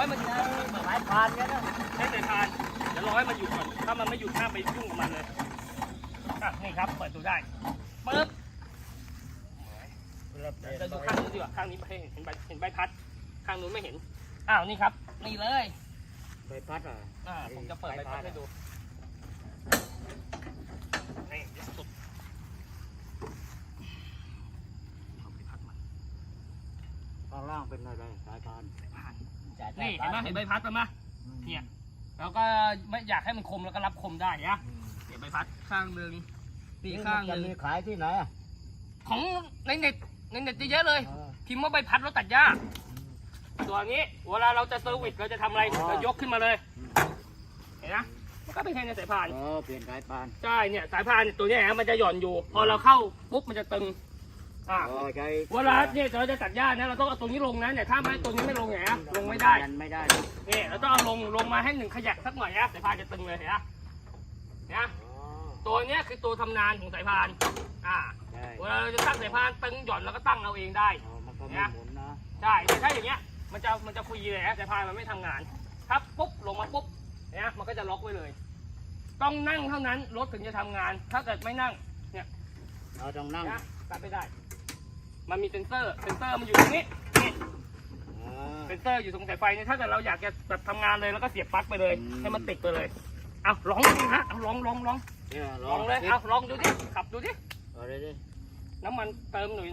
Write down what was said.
ให้มันหยุดสายพานเนี่ยนะใช้สายพานเดี๋ยวรอให้มันหยุดก่อนถ้ามันไม่หยุดห้ามไปยุ่งกับมันเลยอะนี่ครับเปิดดูได้ปึ๊บจะดูข้างนู้นดีกว่าข้างนี้ให้เห็นใบเห็นใบพัด ข้างนู้นไม่เห็นอ้าวนี่ครับนี่เลยใบพัดอะอ่าผมจะเปิดใบพัดให้ดูนี่เดี๋ยวสุดเอาใบพัดมาข้างล่างเป็นอะไรสายพาน เห็นไหมเห็นใบพัดไหมเนี่ยแล้วก็ไม่อยากให้มันคมแล้วก็รับคมได้นะเห็นใบพัดข้างหนึ่งนี่ข้างหจะนึ่งมีขายที่ไหนอะของในเน็ตในเน็ตเยอะเลยเออพิมพ์ว่าใบพัดรถตัดหญ้าตัวนี้เวลาเราจะเซอร์วิสเราจะทำอะไรอ๋อเรายกขึ้นมาเลยเห็นนะมันก็เป็นแค่ในสายพานเออเปลี่ยนสายพานใช่เนี่ยสายพานเนี่ยตัวเนี้ยมันจะหย่อนอยู่ พอเราเข้าปุ๊บมันจะตึง อ่าเออใช้เวลาเนี่ยเราจะตัดหญ้านะเราต้องเอาตัวนี้ลงนะเนี่ยถ้าไม่ตัวนี้ไม่ลงเนี่ยนะลงไม่ได้ยันไม่ได้นี่เราต้องเอาลงลงมาให้หนึ่งขยักสักหน่อยนะสายพานจะตึงเลยเห็นนะเห็นนะอ๋อตัวเนี้ยคือตัวทำนานของสายพานอ่าใช่เวลาเราจะตั้งสายพานตึงหย่อนเราก็ตั้งเอาเองได้เออมันก็ไม่หมุนนะใช่แต่ถ้าอย่างเงี้ยมันจะมันจะฟรีเลยนะสายพานมันไม่ทำงานถ้าปุ๊บลงมาปุ๊บเนี่ยมันก็จะล็อกไว้เลย ต้องนั่งเท่านั้นรถถึงจะทำงาน ถ้าเกิดไม่นั่งเราต้องนั่ง นะตัดไม่ได้ มันมีเซ็นเซอร์ เซ็นเซอร์มันอยู่ตรงนี้ นี่เออเซ็นเซอร์อยู่ตรงสายไฟนี่ถ้าเกิดเราอยากจะแบบทำงานเลยแล้วก็เสียบปลั๊กไปเลยอืมให้มันติดไปเลย เอาลองดูนะเอาลองลองลองเนี่ยลองเลย เอาลองดูดิ ขับดูดิ เอาเลยดิ น้ำมันเติมหน่อย